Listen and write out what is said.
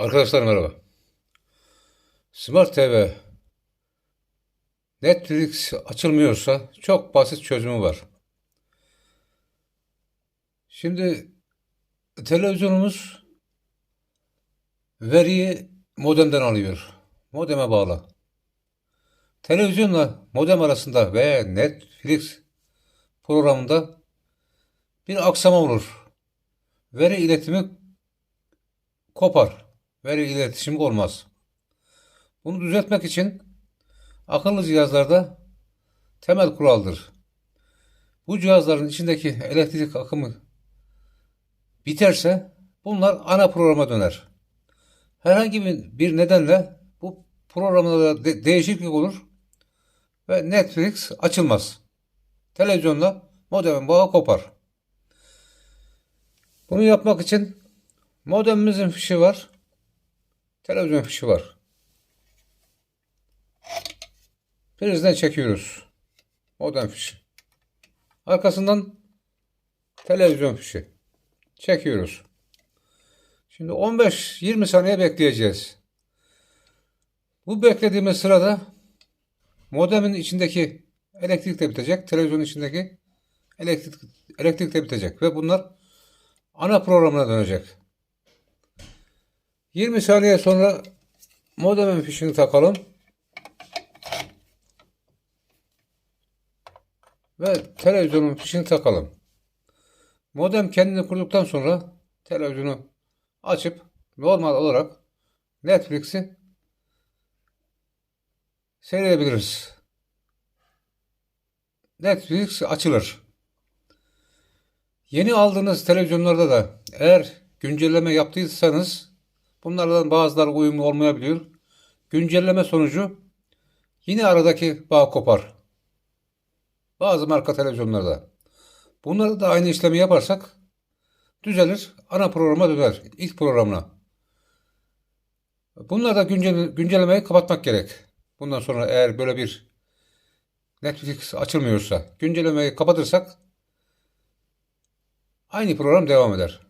Arkadaşlar merhaba. Smart TV Netflix açılmıyorsa çok basit çözümü var. Şimdi televizyonumuz veriyi modemden alıyor. Modeme bağlı. Televizyonla modem arasında veya Netflix programında bir aksama olur. Veri iletimi kopar. Veri iletişimi olmaz. Bunu düzeltmek için akıllı cihazlarda temel kuraldır. Bu cihazların içindeki elektrik akımı biterse bunlar ana programa döner. Herhangi bir- nedenle bu programda de- değişiklik olur ve Netflix açılmaz. Televizyonla modemin bağı kopar. Bunu yapmak için modemimizin fişi var. Televizyon fişi var. Prizden çekiyoruz. Modem fişi. Arkasından televizyon fişi. Çekiyoruz. Şimdi 15-20 saniye bekleyeceğiz. Bu beklediğimiz sırada modemin içindeki elektrik de bitecek. Televizyonun içindeki elektrik, elektrik de bitecek. Ve bunlar ana programına dönecek. 20 saniye sonra modemin fişini takalım. Ve televizyonun fişini takalım. Modem kendini kurduktan sonra televizyonu açıp normal olarak Netflix'i seyredebiliriz. Netflix açılır. Yeni aldığınız televizyonlarda da eğer güncelleme yaptıysanız bunlardan bazıları uyumlu olmayabiliyor. Güncelleme sonucu yine aradaki bağ kopar. Bazı marka televizyonlarda. Bunlarda da aynı işlemi yaparsak düzelir. Ana programa döner. ilk programına. Bunlarda güncel, güncellemeyi kapatmak gerek. Bundan sonra eğer böyle bir Netflix açılmıyorsa güncellemeyi kapatırsak aynı program devam eder.